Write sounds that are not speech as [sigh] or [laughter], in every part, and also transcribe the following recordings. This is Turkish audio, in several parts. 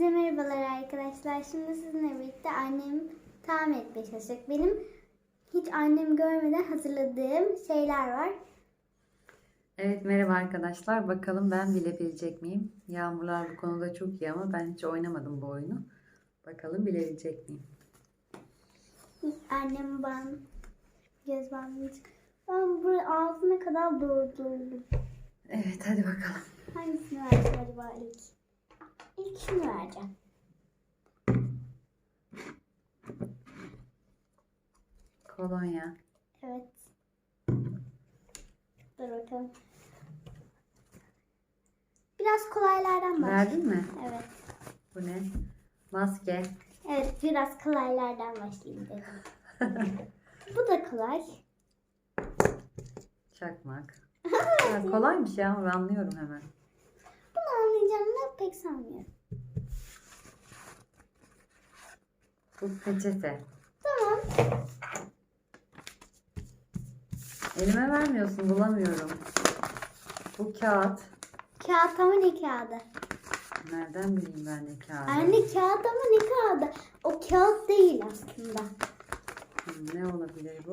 Herkese merhabalar arkadaşlar. Şimdi sizinle birlikte annem tahmin etmeye çalışacak. Benim hiç annem görmeden hazırladığım şeyler var. Evet merhaba arkadaşlar. Bakalım ben bilebilecek miyim? Yağmurlar bu konuda çok iyi ama ben hiç oynamadım bu oyunu. Bakalım bilebilecek miyim? Annem ben göz bandı. Ben bu altına kadar doldurdum. Evet hadi bakalım. Hangisini vereceğim acaba ilk? İlk şunu vereceğim. Kolonya. Evet. Dur bakalım. Biraz kolaylardan başlayalım. Verdin mi? Evet. Bu ne? Maske. Evet biraz kolaylardan başlayayım dedim. [laughs] Bu da kolay. Çakmak. [laughs] Ya, kolaymış ya ben anlıyorum hemen. Bunu anlayacağımı pek sanmıyorum. Bu peçete. Tamam. Elime vermiyorsun bulamıyorum. Bu kağıt. Kağıt ama ne kağıdı? Nereden bileyim ben ne kağıdı? Anne kağıt ama ne kağıdı? O kağıt değil aslında. Hmm, Ne olabilir bu?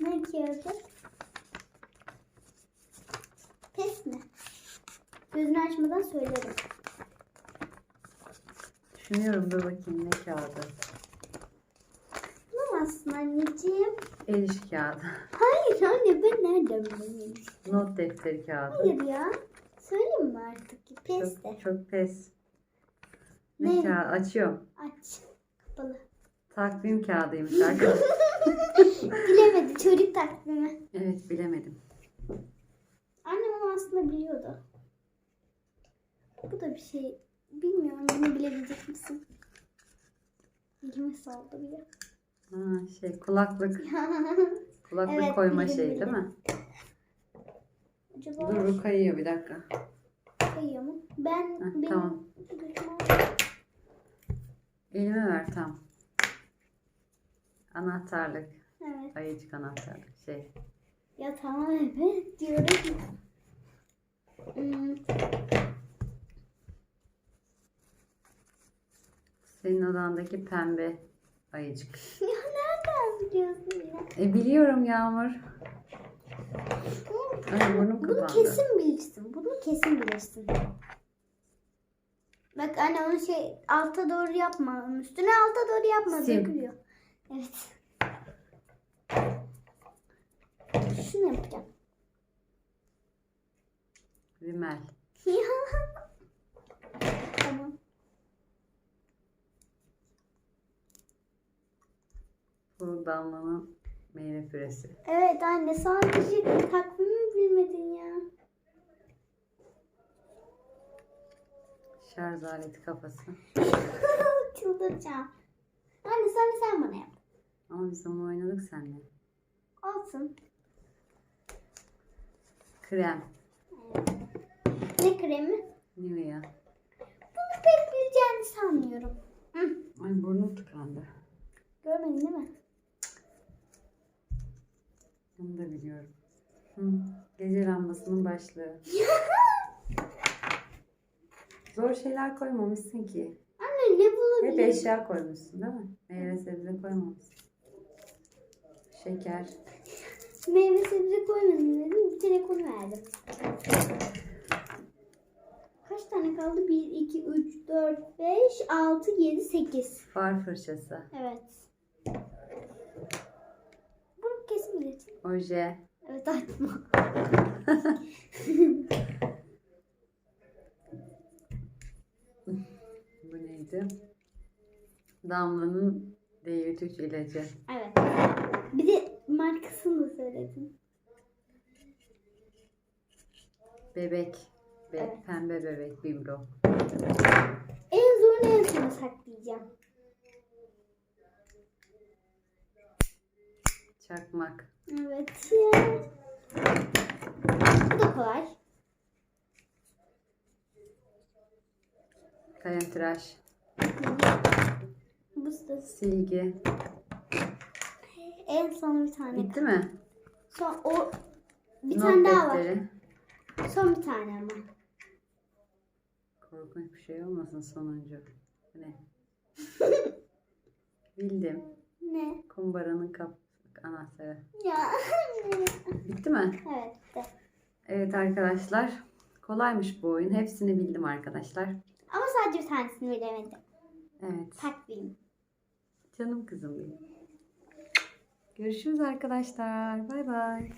Ne kağıdı? Pes mi? Gözünü açmadan söylerim. Düşünüyorum dur bakayım ne kağıdı. Bulamazsın anneciğim. El iş kağıdı. Hayır anne ben nereden bileyim? Not defteri kağıdı. Hayır ya. Söyleyeyim mi artık? Pes de. Çok, çok pes. Ne, Ne? kağıdı? Açıyorum. Aç. Kapalı. Takvim kağıdıymış [laughs] arkadaşlar. Bilemedi çocuk takvimi. evet bilemedim. Annem onu aslında biliyordu. Bu da bir şey. Bilmiyorum bunu bilebilecek misin? Elime saldı bile. Ha, şey kulaklık. [laughs] Kulaklık Evet, koyma bildim, bildim. değil mi? Acaba Dur bu kayıyor bir dakika. kayıyor mu? Ben Heh, benim tamam. Elime ver tam. Anahtarlık. Evet. Ayıcık anahtarlık şey. Ya tamam evet diyorum. Hmm, Senin odandaki pembe ayıcık. ya nereden biliyorsun ya? E biliyorum Yağmur. Ay burnum Bunu kapandı. kesin bilirsin. Bunu kesin bilirsin. Bak anne onu şey alta doğru yapma. Üstüne alta doğru yapma. Sim. Dökülüyor. Evet. Şunu yapacağım. Rimel. Ya. tamam. Bu damlanın meyve püresi. Evet anne sadece takvimi bilmedin ya. Şarj aleti kafası. [laughs] Çıldıracağım. Anne sen sen bana yap. Ama biz onu oynadık seninle. Olsun. Krem. Ne kremi? Nivea. Bunu pek bileceğini sanmıyorum. Hı. Ay burnum tıkandı. Görmedin değil mi? Onu da biliyorum. Hı. Gece lambasının başlığı. Zor şeyler koymamışsın ki. Anne ne Hep bulabilirim? eşya koymuşsun değil mi? Meyve sebze koymamışsın. Şeker. Meyve sebze koymadım dedim. Bir telefon verdim. Kaç tane kaldı? 1, 2, 3, 4, 5, 6, 7, 8. Far fırçası. Evet. Bunu kesin bilirsin. Oje. Evet açma. [laughs] Bu neydi? Damla'nın D3 ilacı. Evet. Bir de markasını da söyledim. Bebek. Be Evet. Pembe bebek biblo. En zorunu en sona saklayacağım. Çakmak. Evet ya. Bu da kolay. Kalem tıraş. Bu da Silgi. en son bir tane. Bitti mi? Son o bir Not tane daha var. defteri. Son bir tane ama. Korkunç bir şey olmasın sonuncu. Bu Ne? [laughs] Bildim. Ne? Kumbaranın kap anahtarı. Ya. Bitti mi? Evet. Evet arkadaşlar. Kolaymış bu oyun. Hepsini bildim arkadaşlar. Ama sadece bir tanesini bilemedim. Evet. Takvim. Canım kızım benim. Görüşürüz arkadaşlar. Bay bay.